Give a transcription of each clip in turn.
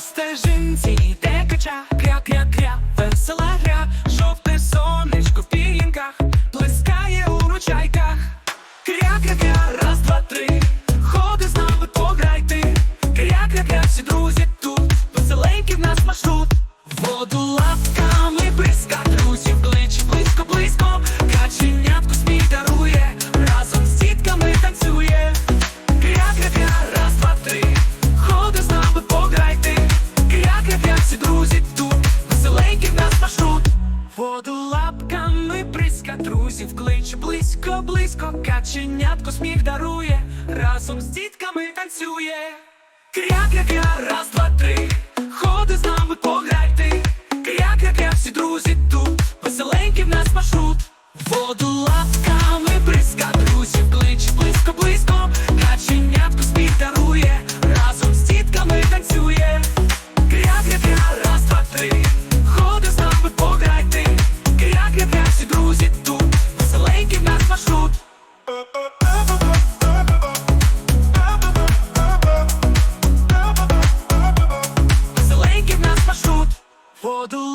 стежинці йде кача, кря-кря-кря, весела гря, жовте сонечко в пір'їнках, плескає у ручайках, кря-кря-кря, раз, два, три, ходи з нами, пограй ти кря-кря-кря, всі друзі тут, веселенький в нас маршрут, воду лай. всі друзі тут, веселенький в нас маршрут. Воду лапками приска, друзів клич, близько, близько, каченятко сміх дарує, разом з дітками танцює. Кря-кря-кря, раз, два, три.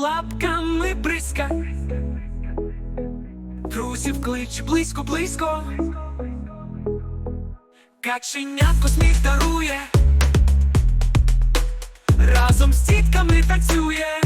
лапками бриска, Трусів клич близько-близько, Каченятко сміх дарує, разом з тітками танцює.